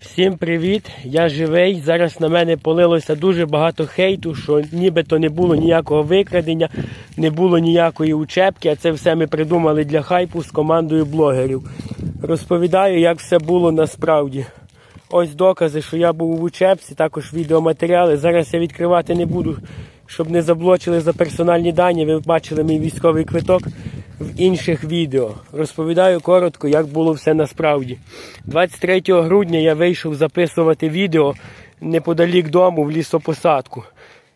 Всім привіт! Я живий. Зараз на мене полилося дуже багато хейту, що нібито не було ніякого викрадення, не було ніякої учебки, а це все ми придумали для хайпу з командою блогерів. Розповідаю, як все було насправді. Ось докази, що я був в учебці, також відеоматеріали. Зараз я відкривати не буду, щоб не заблочили за персональні дані. Ви бачили мій військовий квиток в інших відео. Розповідаю коротко, як було все насправді. 23 грудня я вийшов записувати відео неподалік дому в лісопосадку.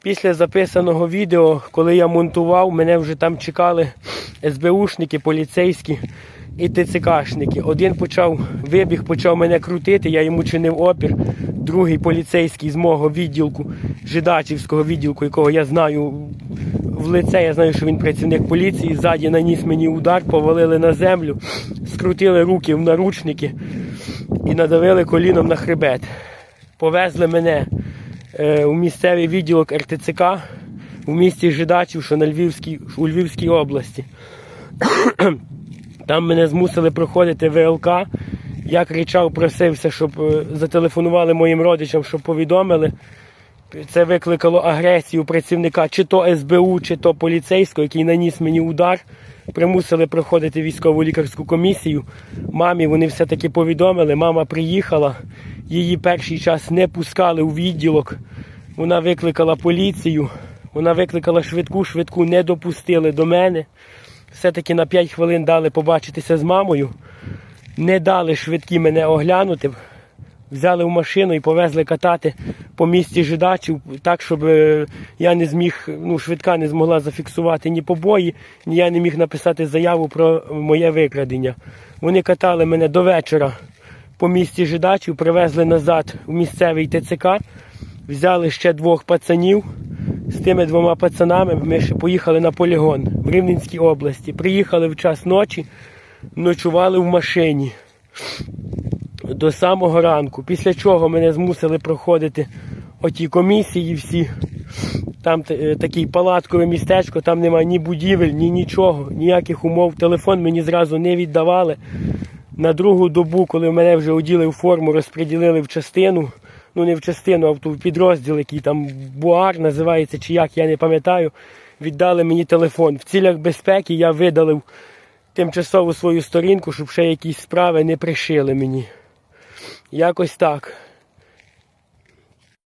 Після записаного відео, коли я монтував, мене вже там чекали СБУшники, поліцейські і ТЦКшники. Один почав вибіг, почав мене крутити, я йому чинив опір. Другий поліцейський з мого відділку, Жидачівського відділку, якого я знаю в лице, я знаю, що він працівник поліції. Ззаді наніс мені удар, повалили на землю, скрутили руки в наручники і надавили коліном на хребет. Повезли мене е, у місцевий відділок РТЦК в місті Жидачів, що на Львівській, у Львівській області. Там мене змусили проходити ВЛК. Я кричав, просився, щоб е, зателефонували моїм родичам, щоб повідомили. Це викликало агресію працівника чи то СБУ, чи то поліцейського, який наніс мені удар. Примусили проходити військову лікарську комісію. Мамі вони все-таки повідомили. Мама приїхала, її перший час не пускали у відділок. Вона викликала поліцію, вона викликала швидку, швидку не допустили до мене. Все-таки на 5 хвилин дали побачитися з мамою. Не дали швидкі мене оглянути. Взяли в машину і повезли катати по місті жидачів, так, щоб е, я не зміг, ну, швидка не змогла зафіксувати ні побої, ні я не міг написати заяву про моє викрадення. Вони катали мене до вечора по місті жидачів, привезли назад в місцевий ТЦК, взяли ще двох пацанів. З тими двома пацанами ми ще поїхали на полігон в Рівненській області. Приїхали в час ночі, ночували в машині до самого ранку. Після чого мене змусили проходити оті комісії всі. Там е, такий палаткове містечко, там немає ні будівель, ні нічого, ніяких умов. Телефон мені зразу не віддавали. На другу добу, коли мене вже оділи в форму, розподілили в частину. Ну не в частину, а в підрозділ, який там Буар називається, чи як, я не пам'ятаю. Віддали мені телефон. В цілях безпеки я видалив тимчасову свою сторінку, щоб ще якісь справи не пришили мені. Якось так.